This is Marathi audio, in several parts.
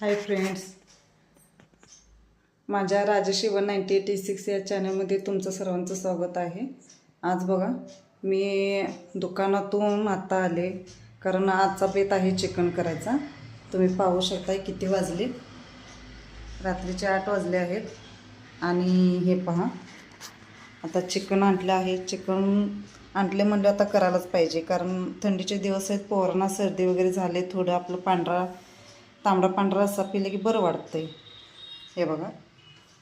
हाय फ्रेंड्स माझ्या Rajshi one ninety eighty six या चॅनलमध्ये तुमचं सर्वांचं स्वागत आहे. आज बघा मी दुकानातून आत्ता आले. कारण आजचा बेत आहे चिकन करायचा. तुम्ही पाहू शकताय किती वाजले. रात्रीचे आठ वाजले आहेत. आणि हे पहा. आता चिकन आणलं आहे. चिकन आणले म्हणलं आता करायलाच पाहिजे. कारण थंडीचे दिवस आहेत पोरांना सर्दी वगैरे झाले थोडं आपलं पांढरा तांबडा पांढरा रस्सा पिले की बरं वाटतंय. हे बघा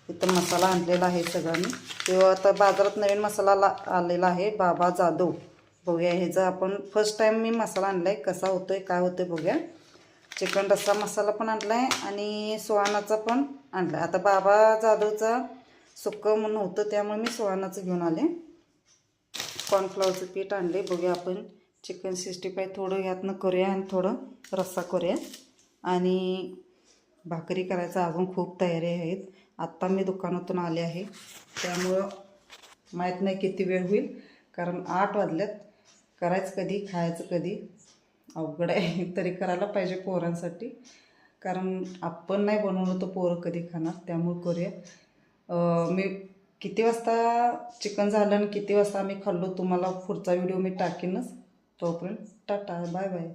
इथं मसाला आणलेला आहे सगळ्यांनी तेव्हा आता बाजारात नवीन मसाला ला आलेला आहे बाबा जाधव. बघूया ह्याचा आपण फर्स्ट टाईम मी मसाला आणला आहे कसा होतोय काय होतोय बघूया. चिकन रस्सा मसाला पण आणला आहे आणि सुहानाचा पण आणला आहे आता बाबा जाधवचा सुक्कं म्हणून होतं त्यामुळे मी सुहानाचं घेऊन आले. कॉर्नफ्लॉवरचं पीठ आणले बघूया आपण चिकन सिक्स्टी फाय थोडं यातनं करूया आणि थोडं रस्सा करूया. आणि भाकरी करायचा अजून खूप तयारी आहेत. आत्ता मी दुकानातून आले आहे. त्यामुळं माहीत नाही किती वेळ होईल कारण आठ वाजल्यात. करायचं कधी खायचं कधी अवघड आहे. तरी करायला पाहिजे पोरांसाठी. कारण आपण नाही बनवलं तर पोरं कधी खाणार? त्यामुळे करूया. मी किती वाजता चिकन झालं आणि किती वाजता आम्ही खाल्लो तुम्हाला पुढचा व्हिडिओ मी टाकीनच. तोपर्यंत टाटा बाय बाय.